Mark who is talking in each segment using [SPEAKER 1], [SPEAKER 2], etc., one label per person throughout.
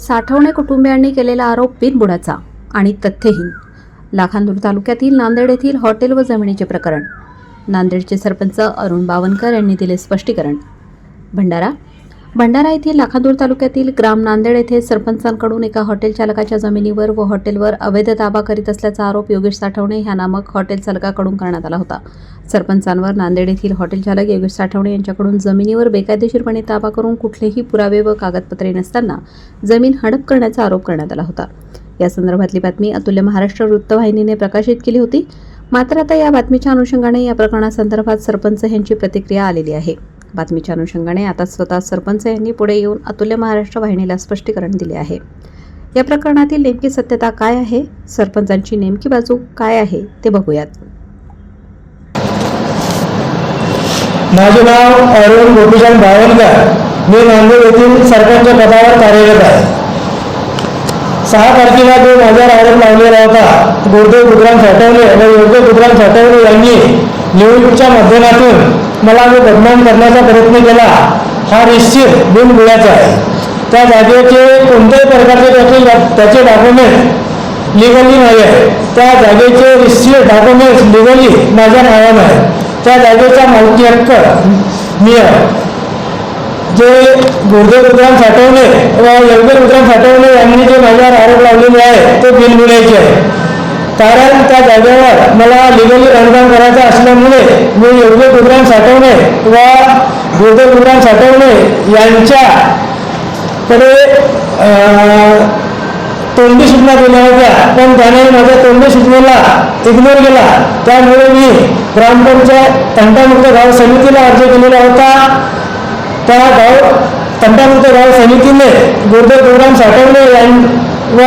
[SPEAKER 1] साठवणे कुटुंबियांनी केलेला आरोप बिनबुडाचा आणि तथ्यहीन. लाखांदूर तालुक्यातील नांदेड येथील हॉटेल व जमिनीचे प्रकरण. नांदेडचे सरपंच अरुण बावनकर यांनी दिले स्पष्टीकरण. भंडारा भंडारा येथील लाखांदूर तालुक्यातील ग्राम नांदेड येथे सरपंचांकडून एका हॉटेल चालकाच्या जमिनीवर व हॉटेलवर अवैध ताबा करीत असल्याचा आरोप योगेश साठवणे ह्या नामक हॉटेल चालकाकडून करण्यात आला होता. सरपंचांवर नांदेड येथील हॉटेल चालक योगेश साठवणे यांच्याकडून जमिनीवर बेकायदेशीरपणे ताबा करून कुठलेही पुरावे व कागदपत्रे नसताना जमीन हडप करण्याचा आरोप करण्यात आला होता. या संदर्भातली बातमी अतुल्य महाराष्ट्र वृत्तवाहिनीने प्रकाशित केली होती. मात्र आता या बातमीच्या अनुषंगाने या प्रकरणासंदर्भात सरपंच यांची प्रतिक्रिया आलेली आहे. बातमीच्या अनुषंगाने आता स्वतः सरपंच यांनी पुढे येऊन अतुल्य महाराष्ट्र वाहिनीला स्पष्टीकरण दिले आहे. या प्रकरणातील नेमकी सत्यता काय आहे? सरपंचांची नेमकी बाजू काय आहे? ते बघूयात.
[SPEAKER 2] माझे नाव अरुण गोपीचंद भावनकर मी नांदेड येथील सरपंच पदावर कार्यरत आहे. सहा तारखेला जो माझ्यावर आरोप लावलेला होता गुरुदेव गुजराम साठवले व योग्य गुजराम साठवले यांनी निवडणुकीच्या माध्यमातून मला मी बदनाम करण्याचा प्रयत्न केला हा निश्चित बिनबुडाचा आहे. त्या जागेचे कोणत्याही प्रकारचे त्याचे त्याचे डॉक्युमेंट लिगली नाही आहे त्या जागेचे निश्चित डॉक्युमेंट्स लिगली माझ्या नावानं आहे. त्या जागेचा मालकी हक्क मी आहे. जे गुरुदेव रुद्राम साठवले व योग्य रुद्राम साठवले यांनी जे माझ्यावर आरोप लावलेले आहे ते बिनबुडायचे आहे. कारण त्या जागेवर मला लिगली बांधकाम करायचं असल्यामुळे मी योग्य प्रोग्राम साठवणे किंवा योग्य प्रोग्राम साठवणे यांच्याकडे तोंडी सूचना दिल्या होत्या. पण त्याने माझ्या तोंडी सूचनेला इग्नोर केला. त्यामुळे मी ग्रामपंचायत तंटामुक्त गाव समितीला अर्ज केलेला होता. त्या गाव तंटामुक्त गाव समितीने गोर्दे प्रोग्राम साठवणे यां व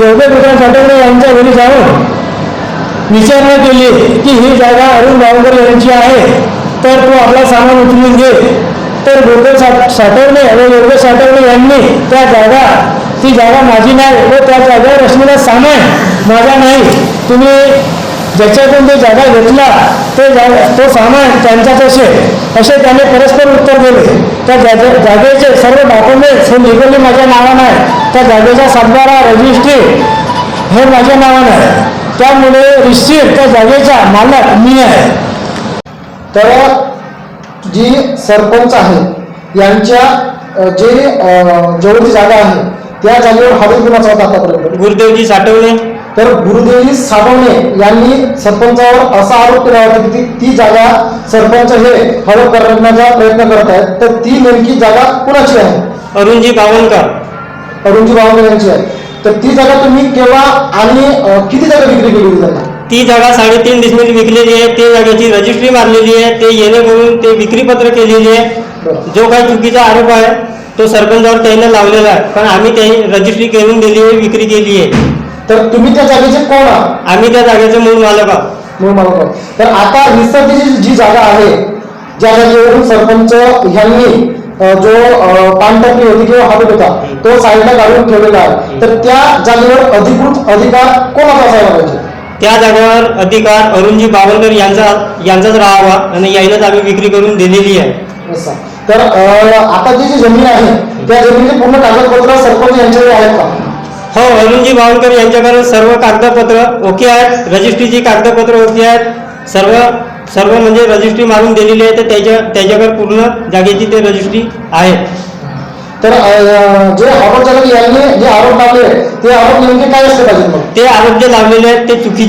[SPEAKER 2] योग्य साठवणे यांच्या घरी जाऊन विचारणा केली की ही जागा अरुण गावकर यांची आहे. तर तो आपला सामान उचलून घे. तर गुरुदेव साठ साठवणे व योग्य साठवणे यांनी त्या जागा ती जागा माझी नाही व त्या जागेवर असलेला सामान माझा नाही. तुम्ही ज्याच्यातून ते जागा घेतला ते जागा तो सामान त्यांचाच असेल असे त्याने परस्पर उत्तर दिले. त्या जागे जागेचे सर्व डॉक्युमेंट्स हे लिगली माझ्या नावानं आहे त्या जागेचा सातबारा रजिस्ट्री हे माझ्या नावानं आहे. त्यामुळे निश्चित त्या जागेचा मालक मी आहे.
[SPEAKER 3] तर जी सरपंच आहे यांच्या जे जवळची जागा आहे त्या जागेवर हवेत गुन्हा होता आतापर्यंत
[SPEAKER 2] गुरुदेवजी साठवणे
[SPEAKER 3] तर गुरुदेवी साबवणे यांनी सरपंचावर असा आरोप केला होता की ती- जागा सरपंच हे हडप करण्याचा प्रयत्न करत आहेत. तर ती नेमकी जागा कुणाची आहे?
[SPEAKER 2] अरुणजी बावनकर.
[SPEAKER 3] अरुणजी बावणे यांची आहे. तर ती जागा तुम्ही केव्हा आणि किती जागा विक्री केली होती त्यांना?
[SPEAKER 2] ती जागा साडेतीन डिसमिल विकलेली आहे. ते जागेची रजिस्ट्री मारलेली आहे. ते येणेकरून ते विक्रीपत्र केलेली आहे. जो काही चुकीचा आरोप आहे तो सरपंचावर त्याने लावलेला आहे. पण आम्ही ते रजिस्ट्री करून दिली आहे विक्री केली आहे.
[SPEAKER 3] तर तुम्ही त्या जागेचे कोण आहात?
[SPEAKER 2] आम्ही त्या जागेचे मूळ मालक आहोत.
[SPEAKER 3] म्हणून मला कळलं. तर आता रिसर्चची जी- जी जागा आहे ज्या जागेवरून सरपंच ह्यांनी अ, जो अ, पानटपली होती किंवा हवेत होता तो साईडला काढून ठेवलेला आहे. तर त्या जागेवर अधिकृत अधिकार कोणाचा असायला पाहिजे
[SPEAKER 2] त्या जागेवर अधिकार अरुणजी बावनकर यांचा यांचाच राहावा आणि यायलाच आम्ही विक्री करून दिलेली आहे.
[SPEAKER 3] असा तर अ, आता जी जी जमीन आहे त्या जमिनीचे पूर्ण कागदपत्र सरपंच यांच्याकडे आहेत का?
[SPEAKER 2] हो अरुणजी बावनकर यांच्याकडे सर्व कागदपत्र ओके आहेत. रजिस्ट्रीची कागदपत्र ओके आहेत. सर्व सर्व म्हणजे रजिस्ट्री मारून दिलेली आहे. तर त्याच्या त्याच्याकडे पूर्ण जागेची ते रजिस्ट्री आहे.
[SPEAKER 3] तर अ, जे आरोप चालक यांनी जे आरोप लावले ते आरोप नेमके काय असले पाहिजेत मग?
[SPEAKER 2] ते आरोप जे लावलेले आहेत ते चुकीचे